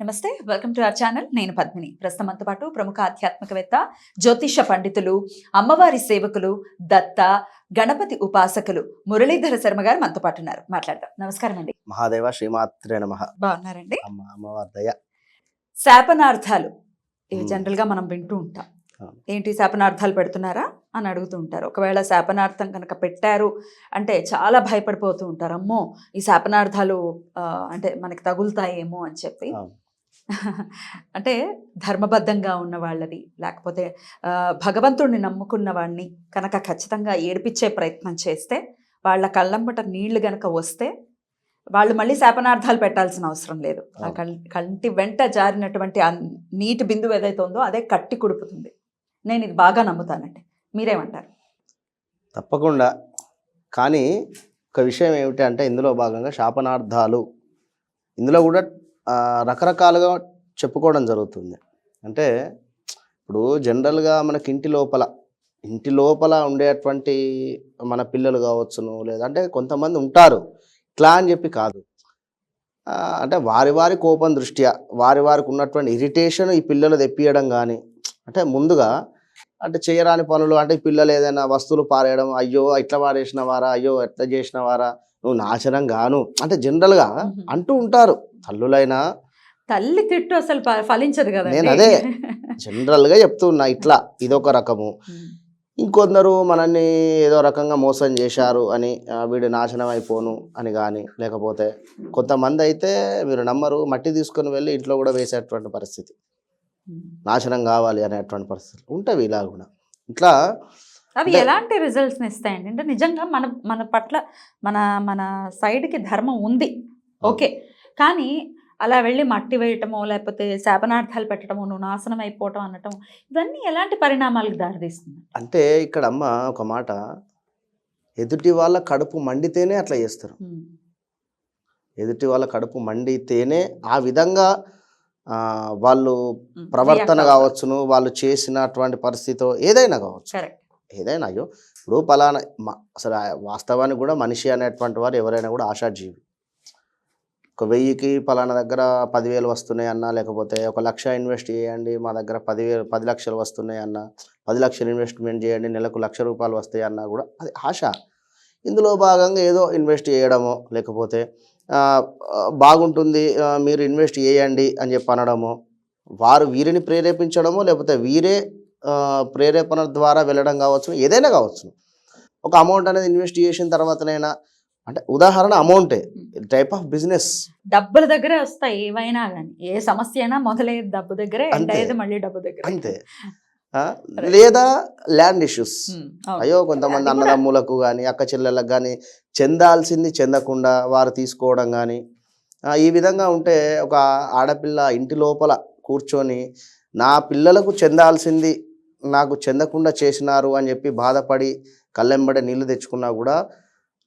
నమస్తే welcome to our channel నేను పద్మిని. ప్రస్తుతం మనతో పాటు ప్రముఖ ఆధ్యాత్మికవేత్త జ్యోతిష పండితులు అమ్మవారి సేవకులు దత్త గణపతి ఉపాసకులు మురళీధర శర్మ గారు మనతో పాటు ఉన్నారు. మాట్లాడదాం. నమస్కారం అండి. మహాదేవ శ్రీమాత్రే నమ. బాగున్నారండి? అమ్మ అమ్మవారి దయ. శాపనార్థాలు. ఇవి Hmm. జనరల్గా మనం వింటూ ఉంటాం. ఏంటి శాపనార్థాలు పెడుతున్నారా అని అడుగుతూ ఉంటారు. ఒకవేళ శాపనార్థం కనుక పెట్టారు అంటే చాలా భయపడిపోతూ ఉంటారు. అమ్మో ఈ శాపనార్థాలు అంటే మనకి తగులుతాయేమో అని చెప్పి. అంటే ధర్మబద్ధంగా ఉన్న వాళ్ళది లేకపోతే భగవంతుడిని నమ్ముకున్న వాడిని కనుక ఖచ్చితంగా ఏడిపించే ప్రయత్నం చేస్తే వాళ్ళ కళ్ళంబట నీళ్ళు గనక వస్తే వాళ్ళు మళ్ళీ శాపనార్థాలు పెట్టాల్సిన అవసరం లేదు. ఆ కంటి వెంట జారినటువంటి ఆ నీటి బిందువు ఏదైతే ఉందో అదే కట్టి కుడుపుతుంది. నేను ఇది బాగా నమ్ముతానండి. మీరేమంటారు? తప్పకుండా. కానీ ఒక విషయం ఏమిటి అంటే ఇందులో భాగంగా శాపనార్థాలు. ఇందులో కూడా రకరకాలుగా చెప్పుకోవడం జరుగుతుంది. అంటే ఇప్పుడు జనరల్గా మనకి ఇంటి లోపల ఇంటి లోపల ఉండేటువంటి మన పిల్లలు కావచ్చును లేదంటే కొంతమంది ఉంటారు. ఇట్లా అని చెప్పి కాదు. అంటే వారి వారి కోపం దృష్ట్యా వారి వారికి ఉన్నటువంటి ఇరిటేషన్ ఈ పిల్లలు తెప్పియడం కానీ అంటే ముందుగా అంటే చేయరాని పనులు అంటే పిల్లలు ఏదైనా వస్తువులు పారేయడం అయ్యో ఇట్లా పారేసిన వారా అయ్యో ఎట్లా చేసిన వారా నువ్వు నాశనం గాను. అంటే జనరల్గా. అంటూ ఉంటారు. తల్లులైనా తల్లి తిట్టు అసలు ఫలించదు కదా నేను అదే. జనరల్గా చెప్తున్నా ఇట్లా ఇదొక రకము. ఇంకొందరు మనల్ని ఏదో రకంగా మోసం చేశారు అని వీడు నాశనం అయిపోను అని కానీ లేకపోతే కొంతమంది అయితే మీరు నమ్మరు మట్టి తీసుకొని వెళ్ళి ఇంట్లో కూడా వేసేటువంటి పరిస్థితి. నాశనం కావాలి అనేటువంటి పరిస్థితులు. ఉంటాయి ఇలా కూడా ఇట్లా అవి ఎలాంటి రిజల్ట్స్ ఇస్తాయండి? అంటే నిజంగా మన మన పట్ల మన మన సైడ్కి ధర్మం ఉంది. ఓకే. కానీ అలా వెళ్ళి మట్టి వేయటమో లేకపోతే శాపనార్థాలు పెట్టడమో నువ్వు నాశనం అయిపోవటం అనటం ఇవన్నీ ఎలాంటి పరిణామాలకు దారితీస్తుంది అంటే ఇక్కడ అమ్మ ఒక మాట ఎదుటి వాళ్ళ కడుపు మండితేనే అట్లా చేస్తారు. ఎదుటి వాళ్ళ కడుపు మండితేనే ఆ విధంగా వాళ్ళు ప్రవర్తన కావచ్చును వాళ్ళు చేసినటువంటి పరిస్థితి ఏదైనా కావచ్చు. ఏదైనా అయ్యో ఇప్పుడు పలానా అసలు వాస్తవానికి కూడా మనిషి అనేటువంటి వారు ఎవరైనా కూడా ఆశాజీవి ఒక వెయ్యికి పలానా దగ్గర పదివేలు వస్తున్నాయి అన్న లేకపోతే ఒక లక్ష ఇన్వెస్ట్ చేయండి మా దగ్గర పదివేలు పది లక్షలు వస్తున్నాయి అన్న పది లక్షలు ఇన్వెస్ట్మెంట్ చేయండి నెలకు లక్ష రూపాయలు వస్తాయి అన్నా కూడా అది ఆశ. ఇందులో భాగంగా ఏదో ఇన్వెస్ట్ చేయడమో లేకపోతే బాగుంటుంది మీరు ఇన్వెస్ట్ చేయండి అని చెప్పి అనడము వారు వీరిని ప్రేరేపించడమో లేకపోతే వీరే ప్రేరేపణ ద్వారా వెళ్ళడం కావచ్చు ఏదైనా కావచ్చు. ఒక అమౌంట్ అనేది ఇన్వెస్ట్ చేసిన తర్వాతనైనా అంటే ఉదాహరణ అమౌంటే టైప్ ఆఫ్ బిజినెస్. డబ్బుల దగ్గరే వస్తాయి ఏవైనా కానీ ఏ సమస్య అయినా మొదలయ్యేది డబ్బు దగ్గరే అంతే. మళ్ళీ డబ్బు దగ్గర. అంతే. లేదా ల్యాండ్ ఇష్యూస్. అయ్యో కొంతమంది అన్నదమ్ములకు కానీ అక్క చెల్లెళ్ళకి కానీ చెందాల్సింది చెందకుండా వారు తీసుకోవడం కానీ ఈ విధంగా ఉంటే ఒక ఆడపిల్ల ఇంటి లోపల కూర్చొని నా పిల్లలకు చెందాల్సింది నాకు చెందకుండా చేసినారు అని చెప్పి బాధపడి కళ్ళెంబడే నీళ్ళు తెచ్చుకున్నా కూడా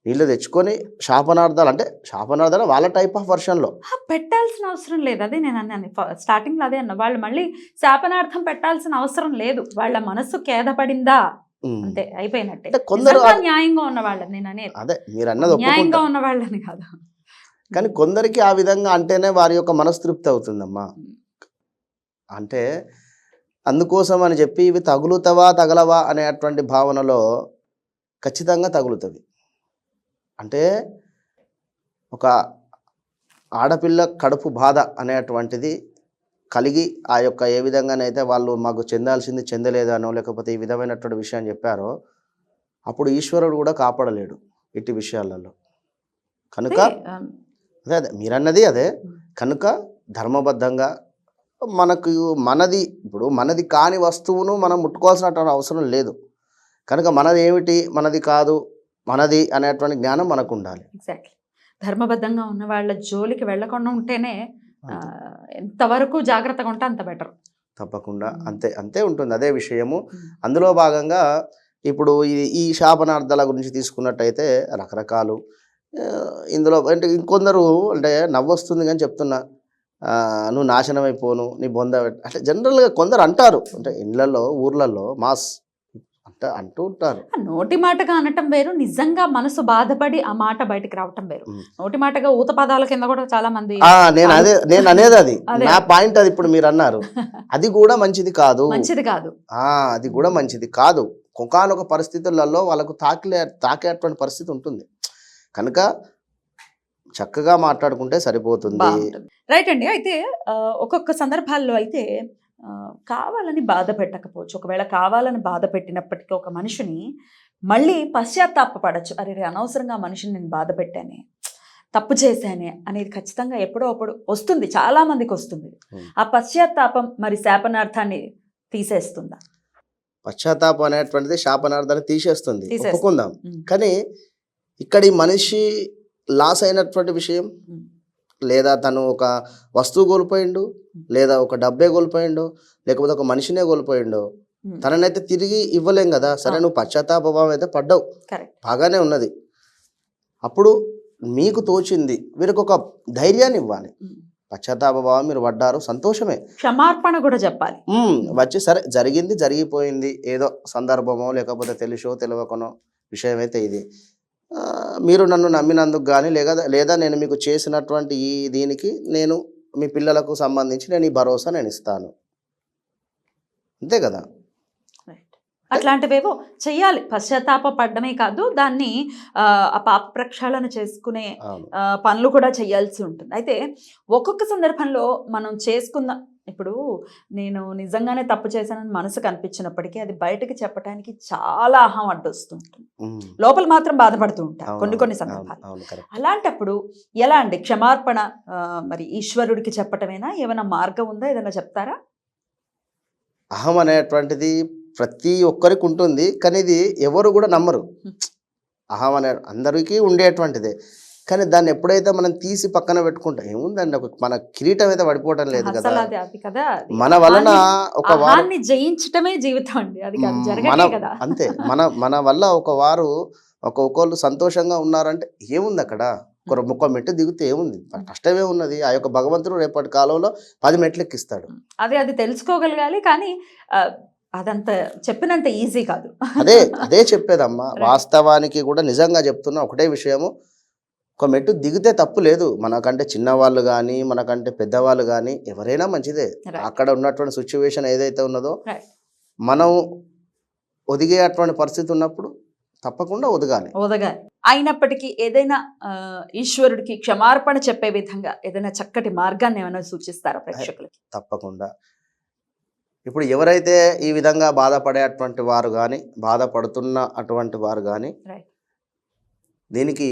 నీళ్ళు తెచ్చుకొని శాపనార్థాలు అంటే శాపనార్థాలు వాళ్ళ టైప్ ఆఫ్ వర్షన్లో పెట్టాల్సిన అవసరం లేదు. అదే నేను అన్నాను. స్టార్టింగ్లో అదే అన్న. వాళ్ళు మళ్ళీ శాపనార్థం పెట్టాల్సిన అవసరం లేదు. వాళ్ళ మనసు కేదపడిందా అంతే అయిపోయినట్టే. కొందరు న్యాయంగా ఉన్న వాళ్ళని నేను అనేది. అదే మీరు అన్నది న్యాయంగా ఒప్పుకుంటా ఉన్న వాళ్ళని కాదు. కానీ కొందరికి ఆ విధంగా అంటేనే వారి యొక్క మనస్తృప్తి అవుతుందమ్మా. అంటే అందుకోసం అని చెప్పి ఇవి తగులుతావా తగలవా అనేటువంటి భావనలో ఖచ్చితంగా తగులుతవి. అంటే ఒక ఆడపిల్ల కడుపు బాధ అనేటువంటిది కలిగి ఆ యొక్క ఏ విధంగానైతే వాళ్ళు మాకు చెందాల్సింది చెందలేదనో లేకపోతే ఈ విధమైనటువంటి విషయం చెప్పారో అప్పుడు ఈశ్వరుడు కూడా కాపాడలేడు ఇట్టి విషయాలలో. కనుక అదే అదే మీరన్నది అదే. కనుక ధర్మబద్ధంగా మనకు మనది ఇప్పుడు మనది కాని వస్తువును మనం ముట్టుకోవాల్సినటువంటి అవసరం లేదు. కనుక మనది ఏమిటి? మనది కాదు. మనది అనేటువంటి జ్ఞానం మనకు ఉండాలి ఎగ్జాక్ట్లీ ధర్మబద్ధంగా ఉన్న వాళ్ళ జోలికి వెళ్ళకుండా ఉంటేనే ఎంతవరకు జాగ్రత్తగా ఉంటే అంత బెటర్. తప్పకుండా. అంతే అంతే ఉంటుంది. అదే విషయము. అందులో భాగంగా ఇప్పుడు ఈ ఈ శాపనార్థాల గురించి తీసుకున్నట్టయితే రకరకాలు. ఇందులో అంటే ఇంకొందరు అంటే నవ్వొస్తుంది కానీ చెప్తున్నా. నువ్వు నాశనం అయిపోను నీ బొంద అంటే జనరల్గా కొందరు అంటారు. అంటే ఇళ్ళల్లో ఊర్లలో మాస్ అంట అంటూ ఉంటారు. నోటి మాటగా అనటం వేరు నిజంగా మనసు బాధపడి ఆ మాట బయటికి రావటం వేరు. నోటి మాటగా ఊత పదాల కింద కూడా చాలా మంది నేను అదే నేను అనేది అది. నా పాయింట్ అది ఇప్పుడు మీరు అన్నారు. అది కూడా మంచిది కాదు. మంచిది కాదు. ఆ అది కూడా మంచిది కాదు. ఒకనొక పరిస్థితులలో వాళ్ళకు తాకిలే తాకేటువంటి పరిస్థితి ఉంటుంది. కనుక చక్కగా మాట్లాడుకుంటే సరిపోతుంది. రైట్ అండి. అయితే ఒక్కొక్క సందర్భాల్లో అయితే కావాలని బాధ పెట్టకపోవచ్చు. ఒకవేళ కావాలని బాధ పెట్టినప్పటికీ ఒక మనిషిని మళ్ళీ పశ్చాత్తాపపడచ్చు. అరే రే, అనవసరంగా మనిషిని నేను బాధ పెట్టానే తప్పు చేశానే అనేది ఖచ్చితంగా ఎప్పుడో అప్పుడు వస్తుంది. చాలా మందికి వస్తుంది. ఆ పశ్చాత్తాపం మరి శాపనార్థాన్ని తీసేస్తుందా? పశ్చాత్తాపం అనేటువంటిది శాపనార్థాన్ని తీసేస్తుంది. ఒప్పుకుందాం. కానీ ఇక్కడ ఈ మనిషి లాస్ అయినటువంటి విషయం. లేదా తను ఒక వస్తువు కోల్పోయిండు లేదా ఒక డబ్బే కోల్పోయిండు లేకపోతే ఒక మనిషినే కోల్పోయిండు. తననైతే తిరిగి ఇవ్వలేం కదా. సరే. నువ్వు పశ్చాత్తాపభావం అయితే పడ్డావు. బాగానే ఉన్నది. అప్పుడు మీకు తోచింది వీరికి ఒక ధైర్యాన్ని ఇవ్వాలి. పశ్చాత్తాపభావం మీరు పడ్డారు సంతోషమే. క్షమార్పణ కూడా చెప్పాలి. వచ్చి సరే జరిగింది జరిగిపోయింది. ఏదో సందర్భమో లేకపోతే తెలుసో తెలియకనో విషయం అయితే ఇది. మీరు నన్ను నమ్మినందుకు కానీ లేదా లేదా నేను మీకు చేసినటువంటి ఈ దీనికి నేను మీ పిల్లలకు సంబంధించి నేను ఈ భరోసా నేను ఇస్తాను. అంతే కదా? అట్లాంటివేవో చెయ్యాలి. పశ్చాత్తాప పడ్డమే కాదు దాన్ని ఆ, పాప ప్రక్షాళన చేసుకునే పనులు కూడా చేయాల్సి ఉంటుంది. అయితే ఒక్కొక్క సందర్భంలో మనం చేసుకున్న ఇప్పుడు నేను నిజంగానే తప్పు చేశానని మనసు కనిపించినప్పటికీ అది బయటకు చెప్పడానికి చాలా అహం అడ్డొస్తుంటుంది. లోపల మాత్రం బాధపడుతూ ఉంటారు అవును, కొన్ని కొన్ని సందర్భాలు. అలాంటప్పుడు ఎలా అండి? క్షమార్పణ మరి ఈశ్వరుడికి చెప్పటమేనా? ఏమైనా మార్గం ఉందా? ఏదైనా చెప్తారా? అహం అనేటువంటిది ప్రతి ఒక్కరికి ఉంటుంది కానీ ఇది ఎవరు కూడా నమ్మరు. అహం అనే అందరికీ ఉండేటువంటిదే. కానీ దాన్ని ఎప్పుడైతే మనం తీసి పక్కన పెట్టుకుంటాం ఏముందండి ఒక మన కిరీటం అయితే పడిపోవటం లేదు కదా? మన వలన ఒక వారు అహాన్ని జయించటమే జీవితం అండి అది మన అంతే మన మన వల్ల ఒక వారు ఒక ఒకళ్ళు సంతోషంగా ఉన్నారంటే ఏముంది అక్కడ ఒక ఒక మెట్టు దిగితే ఏముంది? కష్టమే ఉన్నది. ఆ యొక్క భగవంతుడు రేపటి కాలంలో పది మెట్లు ఎక్కిస్తాడు అదే అది తెలుసుకోగలగాలి కానీ అదంత చెప్పినంత ఈజీ కాదు. అదే అదే చెప్పేదమ్మా. వాస్తవానికి కూడా నిజంగా చెప్తున్నా ఒకటే విషయము. ఒక మెట్టు దిగితే తప్పు లేదు. మనకంటే చిన్నవాళ్ళు కానీ మనకంటే పెద్దవాళ్ళు కానీ ఎవరైనా మంచిదే. అక్కడ ఉన్నటువంటి సిచ్యువేషన్ ఏదైతే ఉన్నదో. మనం ఒదిగే అటువంటి పరిస్థితి ఉన్నప్పుడు తప్పకుండా ఒదగాలి. ఓదగాలి అయినప్పటికీ ఏదైనా ఈశ్వరుడికి క్షమార్పణ చెప్పే విధంగా ఏదైనా చక్కటి మార్గాన్ని ఏమైనా సూచిస్తారా ప్రేక్షకులకి? తప్పకుండా. ఇప్పుడు ఎవరైతే ఈ విధంగా బాధపడేటువంటి వారు కానీ బాధపడుతున్న అటువంటి వారు కానీ. దీనికి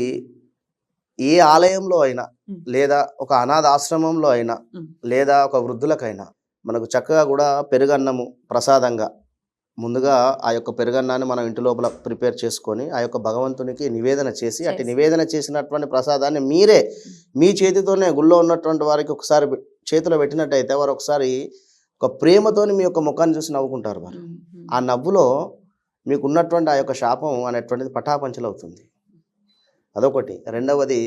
ఏ ఆలయంలో అయినా. లేదా ఒక అనాథ ఆశ్రమంలో అయినా. లేదా ఒక వృద్ధులకైనా మనకు చక్కగా కూడా పెరుగన్నము ప్రసాదంగా ముందుగా ఆ యొక్క పెరుగన్నాన్ని మనం ఇంటి లోపల ప్రిపేర్ చేసుకొని ఆ యొక్క భగవంతునికి నివేదన చేసి అటు. నివేదన చేసినటువంటి ప్రసాదాన్ని మీరే మీ చేతితోనే గుళ్ళో ఉన్నటువంటి వారికి ఒకసారి చేతిలో పెట్టినట్టయితే వారు ఒకసారి ఒక ప్రేమతోని మీ యొక్క ముఖాన్ని చూసి నవ్వుకుంటారు వారు. ఆ నవ్వులో మీకు ఉన్నటువంటి ఆ యొక్క శాపం అనేటువంటిది పటాపంచలవుతుంది అదొకటి రెండవది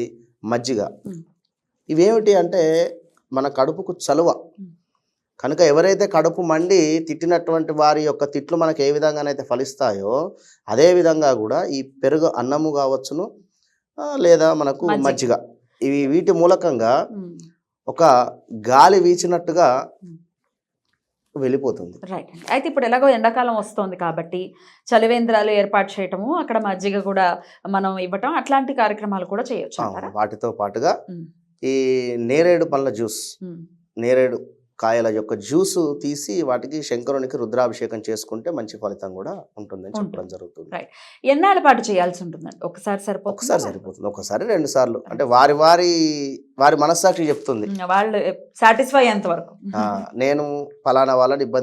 మజ్జిగ. ఇవేమిటి అంటే మన కడుపుకు చలువ. కనుక ఎవరైతే కడుపు మండి తిట్టినటువంటి వారి యొక్క తిట్లు మనకు ఏ విధంగానైతే ఫలిస్తాయో అదే విధంగా కూడా ఈ పెరుగు అన్నము కావచ్చును లేదా మనకు మజ్జిగ. ఇవి వీటి మూలకంగా. ఒక గాలి వీచినట్టుగా. వెళ్ళిపోతుంది. రైట్ అయితే ఇప్పుడు ఎలాగో ఎండాకాలం వస్తోంది కాబట్టి చలివేంద్రాలు ఏర్పాటు చేయటము అక్కడ మజ్జిగ కూడా మనం ఇవ్వటం అట్లాంటి కార్యక్రమాలు కూడా చేయొచ్చు వాటితో పాటుగా ఈ నేరేడు పండ్ల జ్యూస్. నేరేడు కాయల యొక్క జ్యూసు తీసి వాటికి శంకరునికి రుద్రాభిషేకం చేసుకుంటే మంచి ఫలితం కూడా ఉంటుందని చెప్పడం. జరుగుతుంది. ఎన్నాళ్ళ పాటు చేయాల్సి ఉంటుందండి? ఒకసారి సరిపోతుంది? ఒకసారి సరిపోతుంది. ఒకసారి రెండు సార్లు. అంటే వారి వారి వారి మనస్సాక్షి చెప్తుంది. వాళ్ళు సాటిస్ఫై అయ్యేంత వరకు. నేను ఫలానా వాళ్ళని ఇబ్బంది